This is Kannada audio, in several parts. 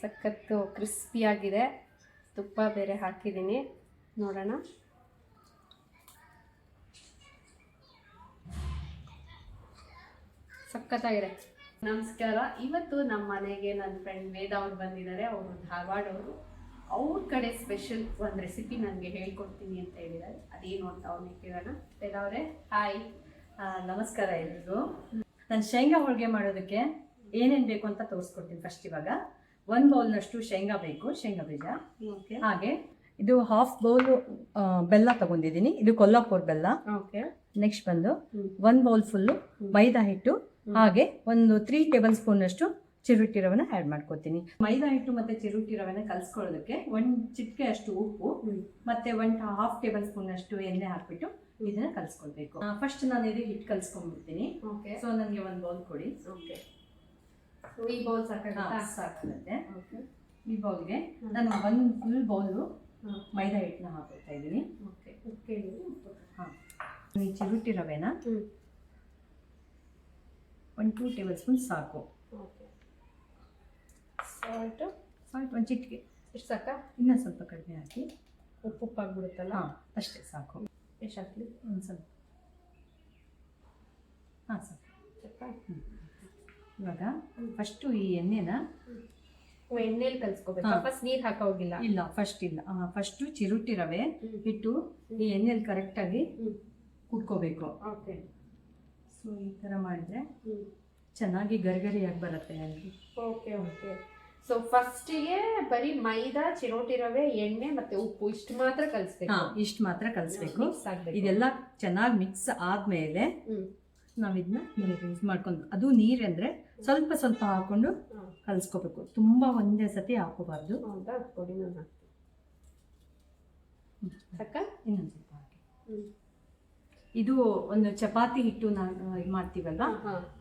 ಸಖತ್ತು ಕ್ರಿಸ್ಪಿಯಾಗಿದೆ. ತುಪ್ಪ ಬೇರೆ ಹಾಕಿದ್ದೀನಿ. ನೋಡೋಣ. ಸಖತ್ತಾಗಿದೆ. ನಮಸ್ಕಾರ. ಇವತ್ತು ನಮ್ಮ ಮನೆಗೆ ನನ್ನ ಫ್ರೆಂಡ್ ವೇದ ಅವ್ರು ಬಂದಿದ್ದಾರೆ. ಅವರು ಧಾರವಾಡವರು ಅವ್ರ. ಕಡೆ ಸ್ಪೆಷಲ್ ಒಂದು ರೆಸಿಪಿ ನನಗೆ ಹೇಳ್ಕೊಡ್ತೀನಿ ಅಂತ ಹೇಳಿದ್ದಾರೆ. ಅದೇನು ಅಂತ ಅವ್ರನ್ನ ಕೇಳೋಣ. ವೇದ ಅವರೇ ಹಾಯ್ ನಮಸ್ಕಾರ ಎಲ್ರಿಗೂ. ನಾನು ಶೇಂಗಾ ಹೋಳಿಗೆ ಮಾಡೋದಕ್ಕೆ ಏನೇನು ಬೇಕು ಅಂತ ತೋರಿಸ್ಕೊಡ್ತೀನಿ ಫಸ್ಟ್ ಇವಾಗ. ಒಂದು ಬೌಲ್ನಷ್ಟು ಶೇಂಗಾ ಬೇಕು ಶೇಂಗಾ ಬೀಜ. ಹಾಗೆ ಇದು ಹಾಫ್ ಬೌಲ್ ಬೆಲ್ಲ ತಗೊಂಡಿದ್ದೀನಿ. ಇದು ಕೊಲ್ಲಾಪುರ್ ಬೆಲ್ಲ. ಓಕೆ. ನೆಕ್ಸ್ಟ್ ಬಂದು ಒನ್ ಒಂದು ಬೌಲ್ ಫುಲ್ಲು ಮೈದಾ ಹಿಟ್ಟು. ಹಾಗೆ ಒಂದು ತ್ರೀ ಟೇಬಲ್ ಸ್ಪೂನಷ್ಟು ಚಿರುಟಿ ರವೆನ ಆ್ಯಡ್ ಮಾಡ್ಕೊತೀನಿ. ಮೈದಾ ಹಿಟ್ಟು ಮತ್ತು ಚಿರುಟಿ ರವೆನ ಕಲಿಸ್ಕೊಳ್ಳೋದಕ್ಕೆ ಒಂದು ಚಿಟಿಕೆ ಅಷ್ಟು ಉಪ್ಪು ಮತ್ತೆ ಒಂದು ಹಾಫ್ ಟೇಬಲ್ ಸ್ಪೂನ್ ಅಷ್ಟು ಎಣ್ಣೆ ಹಾಕ್ಬಿಟ್ಟು ಇದನ್ನ ಕಲಿಸ್ಕೊಳ್ಬೇಕು. ಫಸ್ಟ್ ನಾನು ಇದು ಹಿಟ್ಟು ಕಲಿಸ್ಕೊಂಡ್ಬಿಡ್ತೀನಿ. ಓಕೆ. ಸೊ ನನಗೆ ಒಂದು ಬೌಲ್ ಕೊಡಿ. ಓಕೆ. ಈ ಬೌಲ್ ಸಾಕಾಗುತ್ತಾ. ಸಾಕಾಗುತ್ತೆ ಈ ಬೌಲ್ಗೆ. ನಾನು ಒಂದು ಫುಲ್ ಬೌಲು ಮೈದಾ ಹಿಟ್ಟನ್ನ ಹಾಕೊಳ್ತಾ ಇದ್ದೀನಿ. ಓಕೆ. ಹಾಂ. ಈ ಚಿರುಟಿ ರವೆನ ಹ್ಞೂ ಒಂದು ಟೂ ಟೇಬಲ್ ಸ್ಪೂನ್ ಸಾಕು. ಓಕೆ. ಸಾಲ್ಟು ಸಾಲ್ಟ್ ಒಂದು ಚಿಟಿಕೆ. ಎಷ್ಟು ಸಾಕಾ? ಇನ್ನೂ ಸ್ವಲ್ಪ ಕಡಿಮೆ ಹಾಕಿ. ಉಪ್ಪು ಉಪ್ಪಾಗ್ಬಿಡುತ್ತಲ್ಲ ಹಾಂ ಅಷ್ಟೇ ಸಾಕು. ಎಷ್ಟು ಹಾಕ್ಲಿ? ಒಂದು ಸ್ವಲ್ಪ. ಹಾಂ ಸಾಕು. ಸಾಕಾ ಇವಾಗ ಫಸ್ಟು ಈ ಎಣ್ಣೆನ ಎಣ್ಣೆಲಿ ಕಲ್ಸ್ಕೋಬೇಕು. ಫಸ್ಟ್ ನೀರು ಹಾಕೋಗಿಲ್ಲ ಇಲ್ಲ ಫಸ್ಟ್ ಇಲ್ಲ. ಫಸ್ಟು ಚಿರುಟಿ ರವೆ ಇಟ್ಟು ಹಿಟ್ಟು ಈ ಎಣ್ಣೆಲಿ ಕರೆಕ್ಟಾಗಿ ಕುಟ್ಕೋಬೇಕು. ಓಕೆ. ಸೊ ಈ ಥರ ಮಾಡಿದ್ರೆ ಚೆನ್ನಾಗಿ ಗರಿಗರಿಯಾಗಿ ಬರುತ್ತೆ ಅಲ್ಲಿ ಓಕೆ ಓಕೆ. ಸೊ ಫಸ್ಟಿಗೆ ಬರೀ ಮೈದಾ ಚಿರೋಟಿ ರವೆ ಎಣ್ಣೆ ಮತ್ತೆ ಉಪ್ಪು ಇಷ್ಟು ಮಾತ್ರ ಕಲಿಸ್ಬೇಕು. ಹಾಂ ಇಷ್ಟು ಮಾತ್ರ ಕಲಿಸ್ಬೇಕು. ಇದೆಲ್ಲ ಚೆನ್ನಾಗಿ ಮಿಕ್ಸ್ ಆದಮೇಲೆ ನಾವಿದನ್ನ ನಾವು ಇದನ್ನ ಯೂಸ್ ಮಾಡ್ಕೊಂಡು ಅದು ನೀರು ಅಂದರೆ ಸ್ವಲ್ಪ ಸ್ವಲ್ಪ ಹಾಕೊಂಡು. ಕಲಿಸ್ಕೋಬೇಕು. ತುಂಬ ಒಂದೇ ಸತಿ ಹಾಕೋಬಾರ್ದು ಇನ್ನೊಂದು ಸ್ವಲ್ಪ ಹಾಕಿ. ಇದು ಒಂದು ಚಪಾತಿ ಹಿಟ್ಟು ಮಾಡ್ತೀವಲ್ವ ಇದು ಮಾಡ್ತೀವಲ್ವಾ?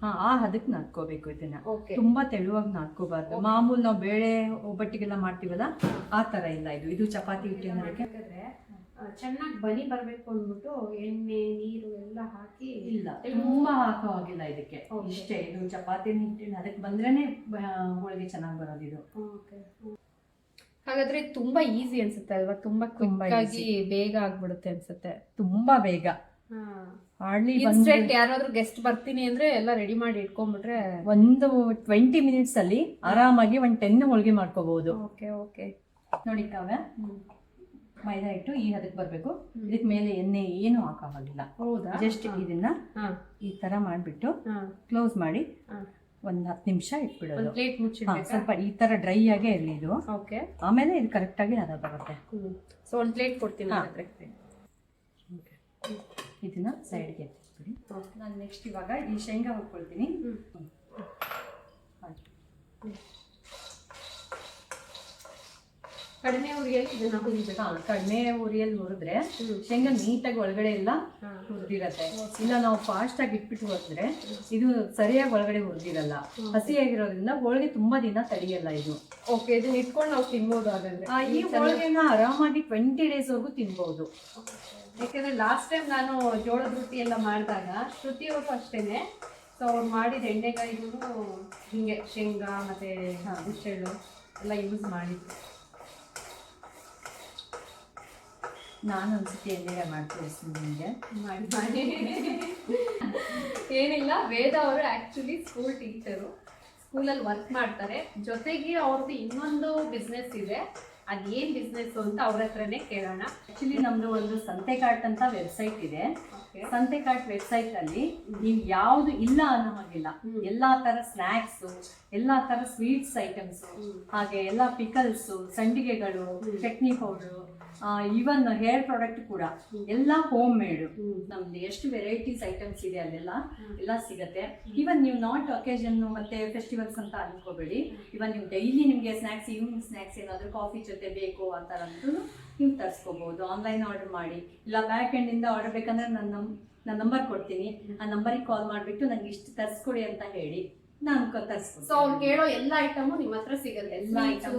ಹಾ ಆ ಹದಕ್ಕೆ ನಾದ್ಕೋಬೇಕು ಇದನ್ನ. ತುಂಬಾ ತೆಳುವಾಗಿ ನಾದ್ಕೋಬಾರ್ದು. ಮಾಮೂಲು ನಾವು ಬೇಳೆ ಒಬ್ಬಟ್ಟಿಗೆಲ್ಲ ಮಾಡ್ತೀವಲ್ಲ ಆ ತರ ಇಲ್ಲ ಇದು. ಇದು ಚಪಾತಿ ಹಿಟ್ಟಿನ ಚೆನ್ನಾಗಿ ಬನಿ ಬರ್ಬೇಕು ಅಂದ್ಬಿಟ್ಟು ಎಣ್ಣೆ ನೀರು ಎಲ್ಲ ಹಾಕಿ ಇಲ್ಲ ತುಂಬಾ ಹಾಕೋ ಹಾಗಿಲ್ಲ ಇದಕ್ಕೆ. ಇಷ್ಟೇ ಇದು ಚಪಾತಿ ಹಿಟ್ಟಿನ ಅದಕ್ಕೆ ಬಂದ್ರೇನೆ ಹೋಳಿಗೆ ಚೆನ್ನಾಗಿ ಬರೋದು ಇದು. ಓಕೆ. ಹಾಗಾದ್ರೆ ತುಂಬಾ ಈಸಿ ಅನ್ಸುತ್ತೆ ಅಲ್ವಾ? ತುಂಬಾ ತುಂಬಾ ಕ್ವಿಕ್ ಆಗಿ ಬೇಗ ಆಗ್ಬಿಡುತ್ತೆ ಅನ್ಸುತ್ತೆ. ತುಂಬಾ ಬೇಗ. ಹಾರ್ಡ್ಲಿ ಒಂದು ಇನ್ಸ್ಟೆಂಟ್ ಯಾರಾದ್ರೂ ಗೆಸ್ಟ್ ಬರ್ತೀನಿ ಅಂದ್ರೆ ಎಲ್ಲ ರೆಡಿ ಮಾಡಿ ಇಟ್ಕೊಂಡ್ಬಿಟ್ರೆ ಒಂದು ಟ್ವೆಂಟಿ ಮಿನಿಟ್ಸ್ ಅಲ್ಲಿ ಆರಾಮಾಗಿ ಒಂದು ಟೆನ್ ಹೋಳಿಗೆ ಮಾಡ್ಕೋಬಹುದು. Okay okay. ನೋಡಿ ಕಾವ್ಯ. ಮೈದಾ ಹಿಟ್ಟು ಈ ಹದಕ್ಕೆ ಬರಬೇಕು. ಇದಕ್ಕೆ ಮೇಲೆ ಎಣ್ಣೆ ಏನು ಹಾಕೋಲ್ಲ ಹೌದಾ? ಜಸ್ಟ್ ಇದನ್ನ ಈ ತರ ಮಾಡಿಬಿಟ್ಟು ಕ್ಲೋಸ್ ಮಾಡಿ ಒಂದು ಹತ್ತು ನಿಮಿಷ ಇಟ್ಬಿಡೋದು. ಪ್ಲೇಟ್ ಮುಚ್ಚಿ ಸ್ವಲ್ಪ ಈ ತರ ಡ್ರೈ ಆಗೇ ಇರಲಿ ಇದು. ಓಕೆ. ಆಮೇಲೆ ಇದು ಕರೆಕ್ಟ್ ಆಗಿ ಅದ ಬರುತ್ತೆ. ಸೊ ಒಂದು ಪ್ಲೇಟ್ ಕೊಡ್ತೀನಿ ಇದನ್ನ ಸೈಡ್ಗೆ ಎತ್ತಿಬಿಡಿ ನಾನು ನೆಕ್ಸ್ಟ್ ಇವಾಗ ಈ ಶೇಂಗಾ ಹಾಕ್ಕೊಳ್ತೀನಿ ಕಡಿಮೆ ಉರಿಯಲ್ಲಿ ಇದನ್ನ ಹುರಿಬೇಕು ಕಡಿಮೆ ಉರಿಯಲ್ಲಿ ಹುರಿದ್ರೆ ಶೇಂಗ ನೀಟಾಗಿ ಒಳಗಡೆ ಎಲ್ಲ. ಹುರಿದಿರತ್ತೆ. ಇಲ್ಲ ನಾವು ಫಾಸ್ಟ್ ಆಗಿ ಇಟ್ಬಿಟ್ಟು ಹೋದ್ರೆ ಇದು ಸರಿಯಾಗಿ ಒಳಗಡೆ ಹುರಿದಿರಲ್ಲ. ಹಸಿಯಾಗಿರೋದ್ರಿಂದ ಹೋಳಿಗೆ ತುಂಬಾ ದಿನ ತಡಿಯಲ್ಲ ಇದು. ಓಕೆ ಇದನ್ನ ಇಟ್ಕೊಂಡು ನಾವು ತಿನ್ಬೋದು ಹಾಗಾದ್ರೆ. ಈ ಹೋಳಿಗೆನ ಆರಾಮಾಗಿ ಟ್ವೆಂಟಿ ಡೇಸ್ ವರೆಗೂ ತಿನ್ಬಹುದು ಯಾಕಂದ್ರೆ ಲಾಸ್ಟ್ ಟೈಮ್ ನಾನು ಜೋಳದ ರೊಟ್ಟಿ ಎಲ್ಲ ಮಾಡಿದಾಗ ಶ್ರುತಿ ಅವ್ರಿಗೂ ಅಷ್ಟೇನೆ. ಸೊ ಅವ್ರು ಮಾಡಿದ ಎಣ್ಣೆಗಾಯಿಗೂ ಹಿಂಗೆ ಶೇಂಗಾ ಮತ್ತೆ ಹುಚ್ಚೆಳ್ಳು ಎಲ್ಲ ಯೂಸ್ ಮಾಡಿದ್ರು ನಾನು ಒಂದ್ಸತಿ ಎಣ್ಣೆ ಮಾಡ್ತೀನಿ ನಿಮಗೆ. ಮಾಡಿ ಮಾಡಿ. ಏನಿಲ್ಲ ವೇದ ಅವರು ಆ್ಯಕ್ಚುಲಿ ಸ್ಕೂಲ್ ಟೀಚರು ಸ್ಕೂಲಲ್ಲಿ ವರ್ಕ್ ಮಾಡ್ತಾರೆ. ಜೊತೆಗೆ ಅವ್ರದ್ದು ಇನ್ನೊಂದು ಬಿಸ್ನೆಸ್ ಇದೆ. ಅದೇನು ಬಿಸ್ನೆಸ್ ಅಂತ ಅವ್ರ ಹತ್ರನೇ ಕೇಳೋಣ. ಆಕ್ಚುಲಿ ನಮ್ದು ಒಂದು ಸಂತೆ ಕಾರ್ಟ್ ಅಂತ ವೆಬ್ಸೈಟ್ ಇದೆ. ಸಂತೆಕಾಟ್ ಸಂತೆ ಕಾರ್ಟ್ ವೆಬ್ಸೈಟ್ ಅಲ್ಲಿ ನೀವು ಯಾವುದು ಇಲ್ಲ ಅನ್ನೋ ಹಾಗಿಲ್ಲ. ಎಲ್ಲ ಎಲ್ಲಾ ತರ ಸ್ನಾಕ್ಸ್ ಎಲ್ಲಾ ತರ ಸ್ವೀಟ್ಸ್ ಐಟಮ್ಸು ಹಾಗೆ ಎಲ್ಲ pickles ಸಂಡಿಗೆಗಳು chutney powder even hair product ಕೂಡ. ಎಲ್ಲ ಹೋಮ್. ಮೇಡ್. ನಮ್ದು ಎಷ್ಟು ವೆರೈಟೀಸ್ ಐಟಮ್ಸ್ ಇದೆ ಅಲ್ಲೆಲ್ಲ ಎಲ್ಲ ಸಿಗತ್ತೆ. ಈವನ್ ನೀವು ನಾಟ್ ಒಕೇಶನ್ ಮತ್ತೆ ಫೆಸ್ಟಿವಲ್ಸ್ ಅಂತ ಅನ್ಕೋಬೇಡಿ. ಇವನ್ ನೀವು ಡೈಲಿ ನಿಮಗೆ ಸ್ನಾಕ್ಸ್ ಈವ್ನಿಂಗ್ ಸ್ನಾಕ್ಸ್ ಏನಾದರೂ ಕಾಫಿ ಜೊತೆ ಬೇಕು ಆ ಥರ ಅಂತೂ ನೀವು ತರಿಸ್ಕೋಬಹುದು ಆನ್ಲೈನ್ ಆರ್ಡರ್ ಮಾಡಿ. ಇಲ್ಲ ಬ್ಯಾಕ್ ಎಂಡಿಂದ ಆರ್ಡರ್ ಬೇಕಂದ್ರೆ ನನ್ನ ನನ್ನ ನಂಬರ್ ಕೊಡ್ತೀನಿ. ಆ ನಂಬರಿಗೆ ಕಾಲ್ ಮಾಡಿಬಿಟ್ಟು ನನಗೆ ಇಷ್ಟು ತರಿಸ್ಕೊಡಿ ಅಂತ ಹೇಳಿ. ನಾನು ಸೊ ಅವ್ರು ಕೇಳೋ ಎಲ್ಲ ಐಟಮು ನಿಮ್ಮ ಹತ್ರ ಸಿಗುತ್ತೆ. ಎಲ್ಲ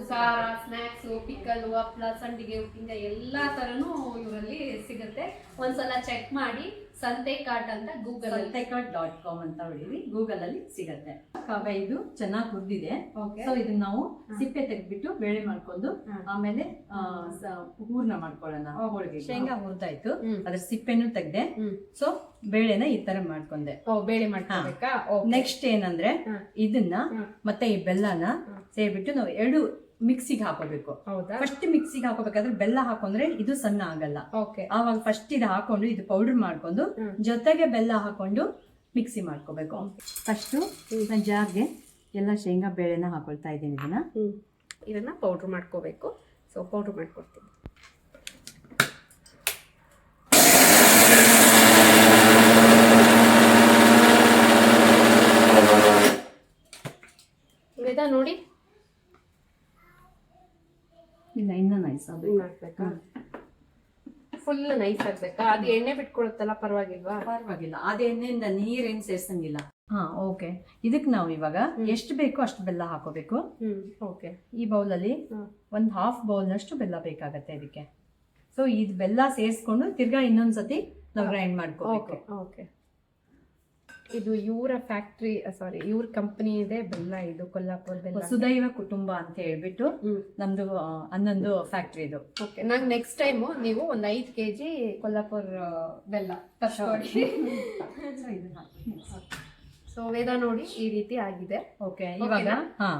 ಖಾರ ಸ್ನಾಕ್ಸ್ ಪಿಕ್ಕಲ್ ಹಪ್ಪಳ ಸಂಡಿಗೆ ಉಪ್ಪಿಂದ ಎಲ್ಲಾ ತರನು ಇವರಲ್ಲಿ ಸಿಗುತ್ತೆ. ಒಂದ್ಸಲ ಚೆಕ್ ಮಾಡಿ ಸಂತೆ ಕಾಟ್ ಅಂತ ಗೂಗಲ್ ಸಂತೆಕಾಟ್ ಡಾಟ್ ಕಾಮ್ ಅಂತ ಹೊಡೀವಿ ಗೂಗಲ್ ಅಲ್ಲಿ ಸಿಗತ್ತೆ. ಕಾವ್ಯ ಇದು ಚೆನ್ನಾಗಿ ಹುರಿದಿದೆ ಸೊ ಇದನ್ನ ನಾವು. ಸಿಪ್ಪೆ ತೆಗೆದ್ಬಿಟ್ಟು ಬೇಳೆ ಮಾಡ್ಕೊಂಡು. ಆಮೇಲೆ ಹೂರ್ಣ ಮಾಡ್ಕೊಳ್ಳೋಣ. ಹೋಳಿಗೆ ಶೇಂಗಾ ಹುರಿದಾಯ್ತು. ಅದ್ರ ಸಿಪ್ಪೆನೂ ತೆಗ್ದೆ. ಸೊ ಬೇಳೆನ ಈ ತರ ಮಾಡ್ಕೊಂಡೆ. ಬೇಳೆ ಮಾಡ್ಕೊಬೇಕಾ? ನೆಕ್ಸ್ಟ್ ಏನಂದ್ರೆ ಇದನ್ನ ಮತ್ತೆ ಈ ಬೆಲ್ಲನ. ಸೇರ್ಬಿಟ್ಟು ನಾವು ಎರಡು ಮಿಕ್ಸಿಗೆ ಹಾಕೋಬೇಕು. ಹೌದಾ? ಫಸ್ಟ್ ಮಿಕ್ಸಿಗೆ ಹಾಕೋಬೇಕಾದ್ರೆ ಬೆಲ್ಲ ಹಾಕೊಂಡ್ರೆ ಇದು ಸಣ್ಣ ಆಗಲ್ಲ. ಓಕೆ. ಆವಾಗ ಫಸ್ಟ್ ಇದು ಹಾಕೊಂಡು ಇದು ಪೌಡರ್ ಮಾಡ್ಕೊಂಡು ಜೊತೆಗೆ ಬೆಲ್ಲ ಹಾಕೊಂಡು ಮಿಕ್ಸಿ ಮಾಡ್ಕೋಬೇಕು. ಫಸ್ಟ್ ನಾನು ಜಾರ್ಗೆ ಎಲ್ಲ ಶೇಂಗಾ ಬೇಳೆನ ಹಾಕೊಳ್ತಾ ಇದ್ದೀನಿ ಇದನ್ನ. ಇದನ್ನ ಪೌಡ್ರ್ ಮಾಡ್ಕೋಬೇಕು. ಸೊ ಪೌಡ್ರ್ ಮಾಡ್ಕೊಡ್ತೀನಿ. ನೋಡಿ? ಇಲ್ಲ ಇನ್ನ ನೈಸ್ ಹಿಂಗ್ ಫುಲ್ ನೈಸ್ ಆಗ್ಬೇಕಾ? ಅದು ಎಣ್ಣೆ ಬಿಟ್ಕೊಳುತ್ತಲ್ಲ ಪರವಾಗಿಲ್ವಾ? ಪರವಾಗಿಲ್ಲ. ಅದೇ ಎಣ್ಣೆಯಿಂದ ನೀರೇನ್ ಸೇರ್ಸಂಗಿಲ್ಲ. ಹಾ ಓಕೆ. ಇದಕ್ಕೆ ನಾವು ಇವಾಗ ಎಷ್ಟು ಬೇಕೋ ಅಷ್ಟು ಬೆಲ್ಲ ಹಾಕೋಬೇಕು. Hmm okay. ಈ ಬೌಲಲ್ಲಿ ಹ್ಮ್. ಒಂದು ಹಾಫ್ ಬೌಲ್ನಷ್ಟು ಬೆಲ್ಲ ಬೇಕಾಗತ್ತೆ ಇದಕ್ಕೆ. ಸೊ ಇದು ಬೆಲ್ಲ ಸೇರಿಸ್ಕೊಂಡು ತಿರ್ಗಾ ಇನ್ನೊಂದ್ಸತಿ ನಾವು ಗ್ರೈಂಡ್ ಮಾಡ್ಕೋಬೇಕು. Okay okay. ಇದು ಇವರ ಫ್ಯಾಕ್ಟ್ರಿ ಸಾರಿ ಇವ್ರ ಕಂಪನಿ ಇದೆ ಬೆಲ್ಲ ಇದು ಕೊಲ್ಲಾಪುರ ಸುದೈವ ಕುಟುಂಬ ಅಂತ ಹೇಳ್ಬಿಟ್ಟು ನಮ್ದು ಹನ್ನೊಂದು ಫ್ಯಾಕ್ಟ್ರಿ ಇದು. ಓಕೆ ನಂಗೆ ನೆಕ್ಸ್ಟ್ ಟೈಮು ನೀವು ಒಂದು ಐದು ಕೆ ಜಿ ಕೊಲ್ಲಾಪುರ ಬೆಲ್ಲ ತರ್ಸ್ಕೊಡಿ. ಸೊ ವೇದ ನೋಡಿ ಈ ರೀತಿ ಆಗಿದೆ. ಓಕೆ ಇವಾಗ? ಹಾ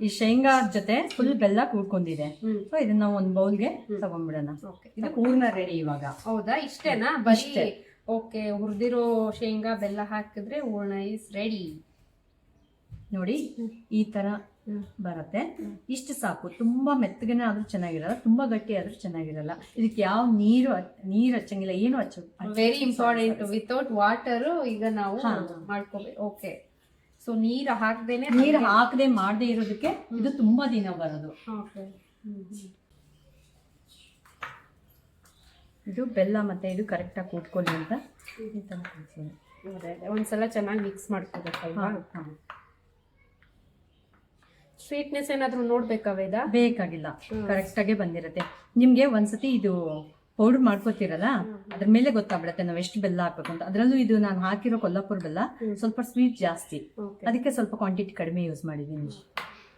ಈ ಶೇಂಗಾ ಜೊತೆ ಫುಲ್ ಬೆಲ್ಲ ಕೂಡ್ಕೊಂಡಿದೆ. ಸೊ ಇದನ್ನ ಒಂದ್ ಬೌಲ್ಗೆ ತಗೊಂಡ್ಬಿಡೋಣ. ಇದು ಪೂರ್ಣ ರೆಡಿ ಇವಾಗ. ಹೌದಾ? ಇಷ್ಟೇನಾ? ಬರೀ ಇಷ್ಟೇ. ಓಕೆ ಹುರಿದಿರೋ ಶೇಂಗಾ ಬೆಲ್ಲ ಹಾಕಿದ್ರೆ ಹೂರ್ಣ ಇಸ್ ರೆಡಿ ನೋಡಿ ಈ ತರ ಹ್ಮ್. ಬರುತ್ತೆ. ಇಷ್ಟು ಸಾಕು. ತುಂಬಾ ಮೆತ್ತಗೆನೇ ಆದರೂ ಚೆನ್ನಾಗಿರಲ್ಲ ತುಂಬಾ ಗಟ್ಟಿ ಆದ್ರೂ ಚೆನ್ನಾಗಿರಲ್ಲ. ಇದಕ್ಕೆ ಯಾವ ನೀರು ನೀರು ಹಚ್ಚಂಗಿಲ್ಲ ಏನು ಹಚ್ಚ ವೆರಿ ಇಂಪಾರ್ಟೆಂಟ್ ವಿತೌಟ್ ವಾಟರ್ ಈಗ ನಾವು. ಮಾಡ್ಕೋಬೇಕು ಓಕೆ ಸೊ ನೀರು ಹಾಕ್ದೇನೆ ನೀರು ಹಾಕದೆ ಮಾಡದೇ ಇರೋದಕ್ಕೆ ಇದು ತುಂಬಾ ದಿನ ಬರೋದು. ಓಕೆ ಇದು ಬೆಲ್ಲ ಮತ್ತೆ ಇದು ಕರೆಕ್ಟಾಗಿ ಕೂತ್ಕೊಳ್ಳಿ ಅಂತ ಒಂದ್ಸಲ ಚೆನ್ನಾಗಿ ಮಿಕ್ಸ್ ಮಾಡ್ಕೋಬೇಕಲ್ವಾ? ಹಾ. ಸ್ವೀಟ್ನೆಸ್ ಏನಾದ್ರೂ ನೋಡ್ಬೇಕಾ ವೇದ? ಬೇಕಾಗಿಲ್ಲ. ಕರೆಕ್ಟಾಗೆ ಬಂದಿರುತ್ತೆ. ನಿಮ್ಗೆ ಒಂದ್ಸತಿ ಇದು ಪೌಡರ್ ಮಾಡ್ಕೋತಿರಲ್ಲ ಅದ್ರ ಮೇಲೆ ಗೊತ್ತಾಗ್ಬಿಡತ್ತೆ ನಾವು ಎಷ್ಟು ಬೆಲ್ಲ ಹಾಕ್ಬೇಕು ಅಂತ. ಅದರಲ್ಲೂ ಇದು ನಾನು ಹಾಕಿರೋ ಕೊಲ್ಲಾಪುರ ಬೆಲ್ಲ ಸ್ವಲ್ಪ ಸ್ವೀಟ್ ಜಾಸ್ತಿ. ಅದಕ್ಕೆ ಸ್ವಲ್ಪ ಕ್ವಾಂಟಿಟಿ ಕಡಿಮೆ ಯೂಸ್ ಮಾಡಿದ್ದೀನಿ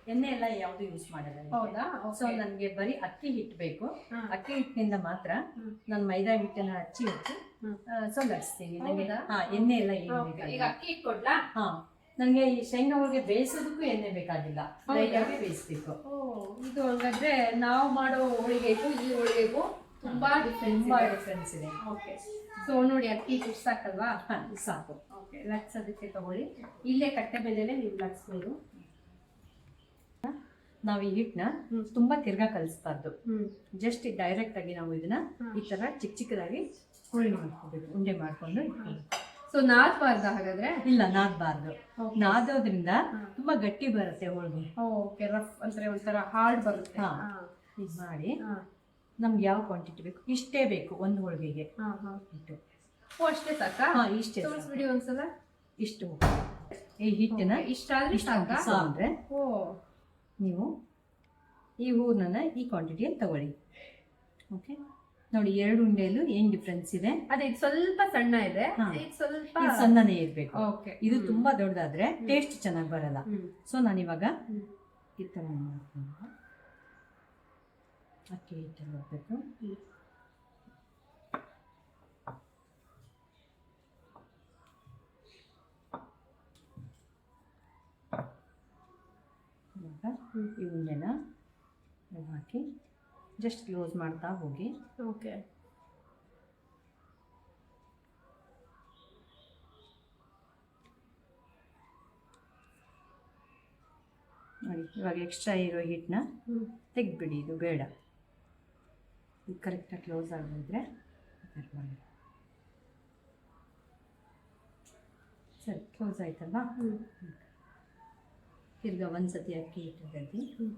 ಎಣ್ಣೆ ಎಲ್ಲ ಯಾವುದು ಯೂಸ್ ಮಾಡಲ್ಲ ಹೌದಾ? ಸೊ ನನಗೆ ಬರೀ ಅಕ್ಕಿ ಹಿಟ್ಟು ಬೇಕು. ಅಕ್ಕಿ ಹಿಟ್ಟಿನಿಂದ ಮಾತ್ರ. ನಾನು ಮೈದಾ ಹಿಟ್ಟನ್ನ ಹಚ್ಚಿ ಹಚ್ಚಿ. ಸೊ ಲಟ್ಸ್ತೀನಿ ನನಗೆ? ಹಾ ಎಣ್ಣೆ ಎಲ್ಲ ಏನು ಈಗ ಅಕ್ಕಿ ಇಟ್ಕೊಡ್ಲಾ ಹಾ. ನನಗೆ ಈ ಶೇಂಗಾ ಹೋಳಿಗೆ ಬೇಯಿಸೋದಕ್ಕೂ ಎಣ್ಣೆ ಬೇಕಾಗಿಲ್ಲ. ಮೈದಾಗೆ ಲೈಟಾಗಿ ಬೇಯಿಸ್ಬೇಕು. ಇದು ಹಂಗಾದ್ರೆ ನಾವು ಮಾಡೋ ಹೋಳಿಗೆಗೂ ಈ ಹೋಳಿಗೆಗೂ ತುಂಬಾ ಡಿಫ್ರೆನ್ಸ್ ತುಂಬಾ ಡಿಫ್ರೆನ್ಸ್ ಇದೆ. ಓಕೆ ಸೊ ನೋಡಿ ಅಕ್ಕಿ ಹಿಟ್ಟು ಸಾಕಲ್ವಾ? ಹಾ ಸಾಕು. ಓಕೆ ಲಟ್ಸೋದಕ್ಕೆ ತಗೊಳ್ಳಿ. ಇಲ್ಲೇ ಕಟ್ಟೆ ಬೆಲೆನೇ ನೀವು ಲಟ್ಸ್ಬೋದು. ನಾವು ಈ ಹಿಟ್ಟನ್ನ. ತುಂಬಾ ತಿರ್ಗಾ ಕಲಿಸ್ಬಾರ್ದು. ಜಸ್ಟ್ ಡೈರೆಕ್ಟ್ ಆಗಿ ನಾವು ಇದನ್ನ ಈ ತರ ಚಿಕ್ಕ ಚಿಕ್ಕದಾಗಿ ಉಳಿ ಮಾಡ್ಕೋಬೇಕು ಉಂಡೆ ಮಾಡ್ಕೊಂಡು. ಸೊ ನಾದ್ಬಾರ್ದು ಹಾಗಾದ್ರೆ? ಇಲ್ಲ ನಾದ್ಬಾರ್ದು. ನಾದೋದ್ರಿಂದ. ತುಂಬಾ ಗಟ್ಟಿ ಬರುತ್ತೆ ಹೋಳಿಗೆ. ಓಕೆ ರಫ್ ಅಂದ್ರೆ ಒಂಥರ ಹಾರ್ಡ್ ಬರುತ್ತೆ. ಇದು ಮಾಡಿ. ನಮ್ಗೆ ಯಾವ ಕ್ವಾಂಟಿಟಿ ಬೇಕು? ಇಷ್ಟೇ ಬೇಕು ಒಂದು ಹೋಳಿಗೆಗೆ. ಹಿಟ್ಟು ಓ ಅಷ್ಟೇ ಸಾಕಾ? ಇಷ್ಟೇ ಬಿಡಿ ಒಂದ್ಸಲ. ಇಷ್ಟು ಈ ಹಿಟ್ಟನ್ನ ಇಷ್ಟಾದ್ರೆ ಇಷ್ಟು ಅಂದ್ರೆ ಓ. ನೀವು ಈ ಊರ್ನ ಈ ಕ್ವಾಂಟಿಟಿಯಲ್ಲಿ ತಗೊಳ್ಳಿ. ಓಕೆ ನೋಡಿ ಎರಡು ಉಂಡೆಯಲ್ಲೂ ಏನ್ ಡಿಫ್ರೆನ್ಸ್ ಇದೆ? ಅದೇ ಇದು ಸ್ವಲ್ಪ ಸಣ್ಣ ಇದೆ. ಸ್ವಲ್ಪ ಸಣ್ಣನೇ ಇರಬೇಕು. ಓಕೆ ಇದು ತುಂಬಾ ದೊಡ್ಡದಾದ್ರೆ ಟೇಸ್ಟ್ ಚೆನ್ನಾಗಿ ಬರಲ್ಲ. ಸೊ ನಾನು ಇವಾಗ ಈ ಥರ ಮಾಡ್ಕೊಂಡು ಅಕ್ಕಿ ಹಿಟ್ಟಲ್ಲಿ ಹೋಗ್ಬೇಕು ಉಂಡೆನ ಹಾಕಿ ಜಸ್ಟ್ ಕ್ಲೋಸ್ ಮಾಡ್ತಾ ಹೋಗಿ. ಓಕೆ ನೋಡಿ ಇವಾಗ ಎಕ್ಸ್ಟ್ರಾ ಇರೋ ಹಿಟ್ಟನ್ನ ತೆಗೆದ್ಬಿಡಿ ಇದು ಬೇಡ. ಇದು ಕರೆಕ್ಟಾಗಿ ಕ್ಲೋಸ್ ಆಗಿದ್ರೆ ಮಾಡಿ ಸರಿ ಕ್ಲೋಸ್ ಆಯ್ತಲ್ವಾ? ಹ್ಮ್. ತಿರ್ಗಾ ಒಂದ್ಸತಿ ಅಕ್ಕಿ ಹ್ಮ್.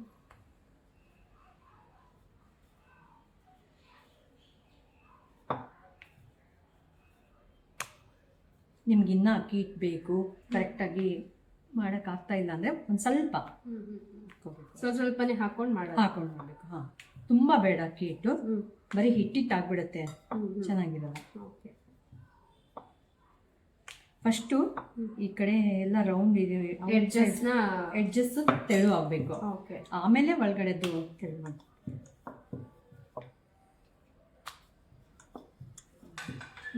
ನಿಮ್ಗೆ ಇನ್ನೂ ಅಕ್ಕಿ ಇಟ್ಬೇಕು ಬೇಕು ಕರೆಕ್ಟಾಗಿ ಮಾಡೋಕ್ಕಾಗ್ತಾ ಇಲ್ಲ ಅಂದರೆ ಒಂದು ಸ್ವಲ್ಪ ಹಾಕ್ಕೋಬೇಕು ಸ್ವಲ್ಪನೇ ಹಾಕೊಂಡು ಮಾಡಿ ಹಾಕೊಂಡು ಮಾಡಬೇಕು ಹಾಂ. ತುಂಬ ಬೇಡ ಅಕ್ಕಿ ಹಿಟ್ಟು. ಹ್ಮ್. ಬರೀ ಹಿಟ್ಟಿಟ್ಟು ಆಗ್ಬಿಡುತ್ತೆ ಹ್ಮ್ ಹ್ಮ್. ಚೆನ್ನಾಗಿರಲ್ಲ. ಓಕೆ. ಫಸ್ಟು ಈ ಕಡೆ ಎಲ್ಲ ರೌಂಡ್ ಇದೆ ಎಡ್ಜಸ್ನ ಎಡ್ಜಸ್ ತೆಳು ಆಗಬೇಕು. ಓಕೆ ಆಮೇಲೆ ಒಳಗಡೆದು ತೆಳು ಮಾಡಿ.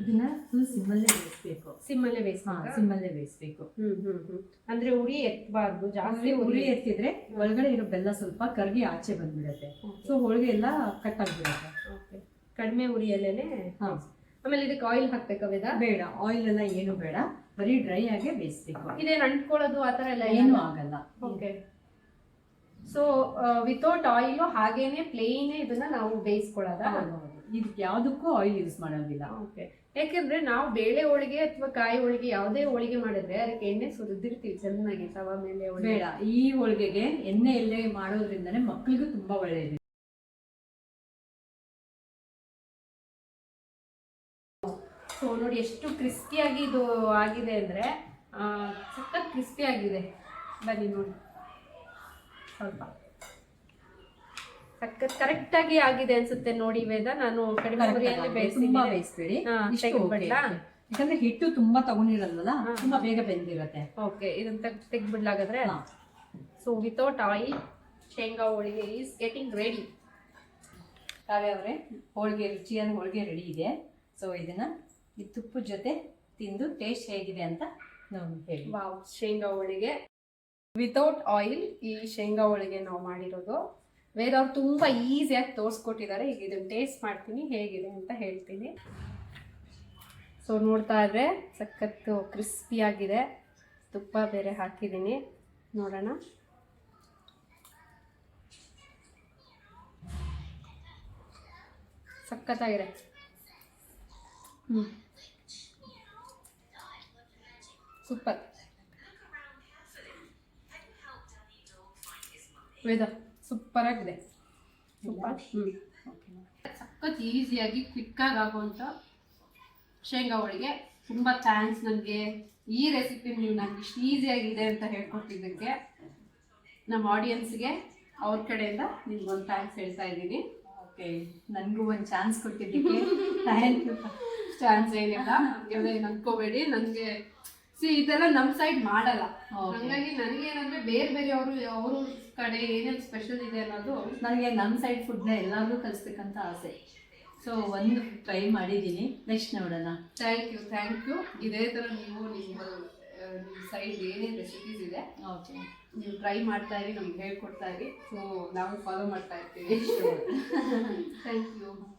ಇದನ್ನ ಫುಲ್ ಸಿಮ್ಮಲ್ಲೇ ಬೇಯಿಸ್ಬೇಕು. ಸಿಮ್ಮಲ್ಲೇ ಬೇಯಿಸ್ ಹಾ ಸಿಮ್ಮಲ್ಲೇ ಬೇಯಿಸ್ಬೇಕು. ಅಂದ್ರೆ ಉರಿ ಎತ್ತಬಾರ್ದು ಜಾಸ್ತಿ ಉರಿ ಎತ್ತಿದ್ರೆ ಒಳಗಡೆ ಇರೋ ಬೆಲ್ಲ ಸ್ವಲ್ಪ ಕರಗಿ ಆಚೆ ಬಂದ್ಬಿಡುತ್ತೆ. ಸೊ ಹೋಳಿಗೆ ಎಲ್ಲ ಕಟ್ ಆಗ್ಬಿಡುತ್ತೆ. ಕಡಿಮೆ ಉರಿಯಲ್ಲೇನೆ ಹಾ. ಆಮೇಲೆ ಇದಕ್ಕೆ ಆಯಿಲ್ ಹಾಕ್ಬೇಕಾ ವೇದ? ಬೇಡ ಆಯಿಲ್ ಎಲ್ಲ ಏನು ಬೇಡ. ಬರೀ ಡ್ರೈ ಆಗಿ ಬೇಯಿಸ್ಬೇಕು. ಇದೇನು ಅಂಟ್ಕೊಳ್ಳೋದು ಆ ಥರ ಎಲ್ಲ ಏನು ಆಗಲ್ಲ. ಓಕೆ ಸೊ ವಿತೌಟ್ ಆಯಿಲು ಹಾಗೇನೆ ಪ್ಲೇನೇ ಇದನ್ನ ನಾವು ಬೇಯಿಸ್ಕೊಳ್ಳೋದ. ಇದಕ್ಕೆ ಯಾವುದಕ್ಕೂ ಆಯಿಲ್ ಯೂಸ್ ಮಾಡೋದಿಲ್ಲ. ಓಕೆ ಯಾಕೆಂದ್ರೆ ನಾವು ಬೇಳೆ ಹೋಳಿಗೆ ಅಥವಾ ಕಾಯಿ ಹೋಳಿಗೆ ಯಾವುದೇ ಹೋಳಿಗೆ ಮಾಡಿದ್ರೆ ಅದಕ್ಕೆ ಎಣ್ಣೆ ಸುರಿದಿರ್ತೀವಿ ಚೆನ್ನಾಗಿ ತವ ಮೇಲೆ ಬೇಡ ಈ ಹೋಳಿಗೆಗೆ ಎಣ್ಣೆ ಎಲ್ಲೇ ಮಾಡೋದ್ರಿಂದನೇ ಮಕ್ಕಳಿಗೂ ತುಂಬಾ ಒಳ್ಳೆಯದು ಸೊ ನೋಡಿ ಎಷ್ಟು ಕ್ರಿಸ್ಪಿಯಾಗಿ ಇದು ಆಗಿದೆ ಅಂದ್ರೆ ಸಖತ್ ಕ್ರಿಸ್ಪಿ ಆಗಿದೆ. ಬನ್ನಿ ನೋಡಿ. ಸ್ವಲ್ಪ. ಸಖತ್ ಕರೆಕ್ಟಾಗಿ ಆಗಿದೆ ಅನ್ಸುತ್ತೆ ನೋಡಿ ವೇದ. ನಾನು ಕಡಿಮೆ ಬೇಯಿಸಿ ತುಂಬಾ ಬೇಯಿಸ್ಬೇಡಿ. ಯಾಕಂದ್ರೆ ಹಿಟ್ಟು ತುಂಬಾ ತಗೊಂಡಿರಲ್ವಲ್ಲ ತುಂಬಾ ಬೇಗ ಬೆಂದಿರತ್ತೆ. ಓಕೆ ಇದನ್ನ ತೆಗ್ ತೆಗ್ದ್ಬಿಡ್ಲಾಗದ್ರೆ ಹಾ. So without oil shenga holige is getting ready Kavya ಅವರೇ ಹೋಳಿಗೆ ರುಚಿಯಾದ ಹೋಳಿಗೆ ರೆಡಿ ಇದೆ. ಸೊ ಇದನ್ನ ಈ ತುಪ್ಪ ಜೊತೆ ತಿಂದು ಟೇಸ್ಟ್ ಹೇಗಿದೆ ಅಂತ ನಾವು ಹೇಳಿ. ವಾವ್, ಶೇಂಗಾ ಹೋಳಿಗೆ. ವಿತೌಟ್ ಆಯಿಲ್ ಈ ಶೇಂಗಾ ಹೋಳಿಗೆ ನಾವು ಮಾಡಿರೋದು. ಅವ್ರು ತುಂಬ ಈಸಿಯಾಗಿ ತೋರಿಸ್ಕೊಟ್ಟಿದ್ದಾರೆ. ಈಗ ಇದನ್ನು ಟೇಸ್ಟ್ ಮಾಡ್ತೀನಿ, ಹೇಗಿದೆ ಅಂತ ಹೇಳ್ತೀನಿ. ಸೊ ನೋಡ್ತಾ ಇದ್ರೆ ಸಖತ್ತು ಕ್ರಿಸ್ಪಿಯಾಗಿದೆ ತುಪ್ಪ ಬೇರೆ ಹಾಕಿದ್ದೀನಿ. ನೋಡೋಣ. ಸಖತ್ತಾಗಿದೆ. ಹ್ಞೂ ಸೂಪರ್ ವೇದ ಸೂಪರ್ ಆಗಿದೆ. ಸೂಪರ್ ಹ್ಞೂ ಸಖತ್ ಈಸಿಯಾಗಿ ಕ್ವಿಕ್ಕಾಗಿ ಆಗುವಂಥ ಶೇಂಗಾ ಹೋಳಿಗೆ. ತುಂಬ ಥ್ಯಾಂಕ್ಸ್ ನನಗೆ. ಈ ರೆಸಿಪಿ ನೀವು ನನಗೆ ಇಷ್ಟು ಈಸಿಯಾಗಿದೆ ಅಂತ ಹೇಳ್ಕೊಟ್ಟಿದ್ದಕ್ಕೆ ನಮ್ಮ ಆಡಿಯನ್ಸ್ಗೆ ಅವ್ರ ಕಡೆಯಿಂದ ನಿಮ್ಗೊಂದು ಥ್ಯಾಂಕ್ಸ್ ಹೇಳ್ತಾ ಇದ್ದೀನಿ. ಓಕೆ ನನಗೂ ಒಂದು ಚಾನ್ಸ್ ಕೊಟ್ಟಿದ್ದಕ್ಕೆ. ಥ್ಯಾಂಕ್ ಯು ಚಾನ್ಸ್ ಏನಿಲ್ಲ. ಏನು ಅನ್ಕೋಬೇಡಿ ನನ್ಗೆ ಸಿ ಇದೆಲ್ಲ ನಮ್ಮ ಸೈಡ್ ಮಾಡಲ್ಲ. ಹಂಗಾಗಿ ನನಗೆ ಏನಂದ್ರೆ ಬೇರೆ ಬೇರೆ ಅವರು ಅವ್ರ ಕಡೆ ಏನೇನ್ ಸ್ಪೆಷಲ್ ಇದೆ ಅನ್ನೋದು ನನಗೆ ನಮ್ಮ ಸೈಡ್ ಫುಡ್ನ ಎಲ್ಲರಿಗೂ ಕಲಿಸ್ಬೇಕಂತ ಆಸೆ. ಸೊ ಒಂದು ಟ್ರೈ ಮಾಡಿದ್ದೀನಿ. ನೆಕ್ಸ್ಟ್ ನೋಡೋಣ. ಥ್ಯಾಂಕ್ ಯು ಥ್ಯಾಂಕ್ ಯು ಇದೇ ಥರ ನೀವು ನಿಮ್ಮ ನಿಮ್ಮ ಸೈಡ್ ಏನೇನು ರೆಸಿಪೀಸ್ ಇದೆ ಓಕೆ ನೀವು ಟ್ರೈ ಮಾಡ್ತಾ ಇರಿ ನಮ್ಗೆ ಹೇಳ್ಕೊಡ್ತಾ ಇರಿ. ಸೊ ನಾವು ಫಾಲೋ ಮಾಡ್ತಾ ಇರ್ತೀವಿ. Thank you